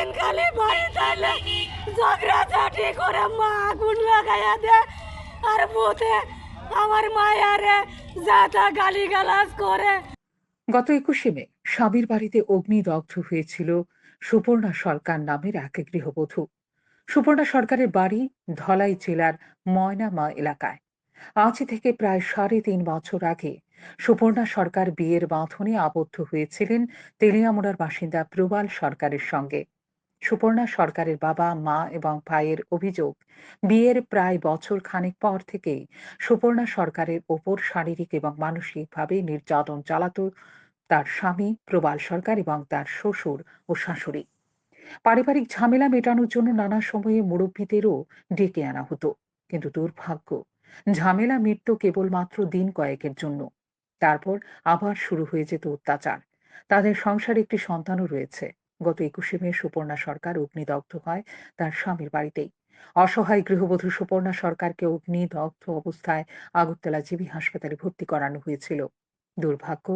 সারাদিন খালি বাড়ি তাইলে ঝগড়া ঝাঁটি করে মা আগুন লাগাইয়া দে, আর মুতে আমার মায়ারে যাতা গালি গালাজ করে। গত একুশে মে স্বামীর বাড়িতে অগ্নিদগ্ধ হয়েছিল সুপর্ণা সরকার নামের এক গৃহবধূ। সুপর্ণা সরকারের বাড়ি ধলাই জেলার ময়নামা এলাকায়। আজ থেকে প্রায় সাড়ে তিন বছর আগে সুপর্ণা সরকার বিয়ের বাঁধনে আবদ্ধ হয়েছিলেন তেলিয়ামুড়ার বাসিন্দা প্রবাল সরকারের সঙ্গে। সুপর্ণা সরকারের বাবা, মা এবং ভাইয়ের অভিযোগ। বিয়ের প্রায় বছর খানেক পর থেকেই সুপর্ণা সরকারের ওপর শারীরিক এবং মানসিকভাবে নির্যাতন চালাতো তার স্বামী প্রবাল সরকার এবং তার শ্বশুর ও শাশুড়ি। পারিবারিক ঝামেলা মেটানোর জন্য নানা সময়ে মুরব্বীদেরও ডেকে আনা হতো। কিন্তু দুর্ভাগ্য, ঝামেলা মিটত কেবলমাত্র দিন কয়েকের জন্য। তারপর আবার শুরু হয়ে যেত অত্যাচার। তাদের সংসারে একটি সন্তানও রয়েছে। গত একুশে মে সুপর্ণা সরকার অগ্নিদগ্ধ হয় তার স্বামীর বাড়িতেই। অসহায় গৃহবধূ সুপর্ণা সরকারকে অগ্নিদগ্ধ অবস্থায় আগরতলা জিবি হাসপাতালে ভর্তি করানো হয়েছিল। দুর্ভাগ্য,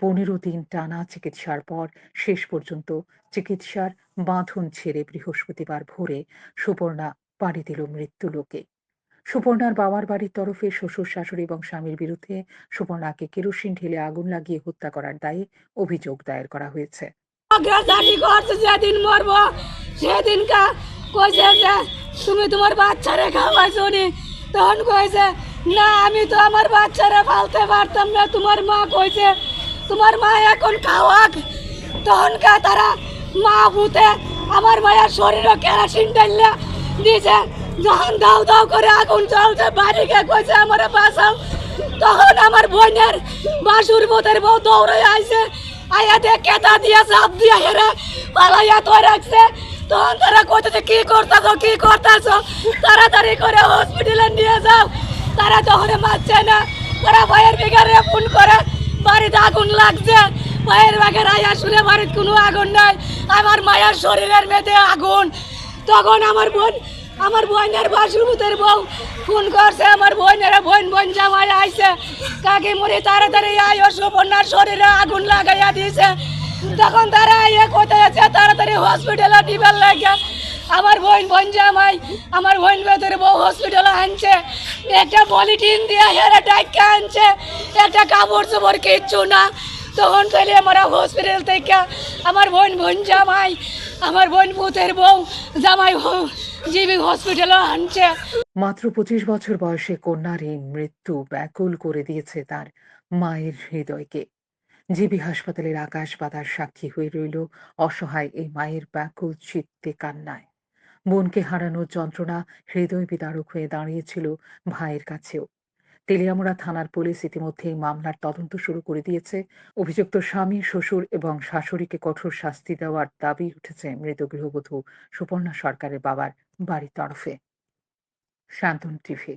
পনেরো দিন টানা চিকিৎসার পর শেষ পর্যন্ত চিকিৎসার বাঁধন ছেড়ে বৃহস্পতিবার ভোরে সুপর্ণা পাড়ি দিল মৃত্যু লোকে। সুপর্ণার বাবার বাড়ির তরফে শ্বশুর, শাশুড়ি এবং স্বামীর বিরুদ্ধে সুপর্ণাকে কেরোসিন ঢেলে আগুন লাগিয়ে হত্যা করার দায়ে অভিযোগ দায়ের করা হয়েছে। ঝাঁটি করছে, যেদিন মরবো, সেদিনকা কইছে যে, তুমি তোমার বাচ্চারে খাওয়াইছো নি? তখন কইছে, না, আমি তো আমার বাচ্চারে পালতে পারতাম না। তোমার মা কইছে, তোমার মা এখন খাওয়াক। তখনকা তারা মা ভূতে আমার মায়ের শরীরে কেরাসিন ডাইলে দিয়েছে যখন দাও দাও করে আগুন জ্বলছে, বাড়িকে কইছে, আমার বাঁচাও। তখন আমার বোনের বাসুর বোতের বউ দৌড়ে আইছে আয়া দিয়ে কেতা দিয়ে চাপ দিয়ে হেরে পালাইয়া তো রাখছে। তখন তারা কইতেছে, কি করতেছ কি করতেছ? তাড়াতাড়ি করে হসপিটালে নিয়ে যাও। তারা তখন মারছে না। তারা ভাইয়ের বেগারে ফোন করে, বাড়িতে আগুন লাগছে। ভাইয়ের বেগার আয়া শুনে বাড়িতে কোনো আগুন নাই। আমার মায়ের শরীরের মেয়েতে আগুন। তখন আমার বোন আমার বোনের বাসুরভূতের বউ ফোন করছে, আমার বোনেরা বোন বোন জামাই আইছে। কাকে মরে তাড়াতাড়ি আয় সুপর্ণার শরীরে আগুন লাগাইয়া দিয়েছে। তখন তারা ইয়ে কোথায় আছে তাড়াতাড়ি হসপিটালে দিবার লাগে। আমার বোন বোন জামাই, আমার বোন বেতরে বউ হসপিটালে আনছে। একটা পলিথিন দিয়ে হেরে আনছে। একটা কাপড় চোপড় কিচ্ছু না। তখন তাহলে আমরা হসপিটাল থেকে আমার বোন বোন জামাই, আমার বোন পুতের বউ, জামাই জিবি হসপিটালে আনছে। মাত্র পঁচিশ বছর বয়সে কন্যার এই মৃত্যু ব্যাকুল করে দিয়েছে তার মায়ের হৃদয়কে। জিবি হাসপাতালের আকাশ বাতাস সাক্ষী হয়ে রইল অসহায় এই মায়ের ব্যাকুল চিত্তে কান্নায়। বোনকে হারানোর যন্ত্রণা হৃদয় বিদারক হয়ে দাঁড়িয়েছিল ভাইয়ের কাছেও। তেলিয়ামুড়া থানার পুলিশ ইতিমধ্যেই মামলার তদন্ত শুরু করে দিয়েছে। অভিযুক্ত স্বামী, শ্বশুর এবং শাশুড়িকে কঠোর শাস্তি দেওয়ার দাবি উঠেছে মৃত গৃহবধূ সুপর্ণা সরকারের বাবার বাড়ির তরফে। শান্তন টিভি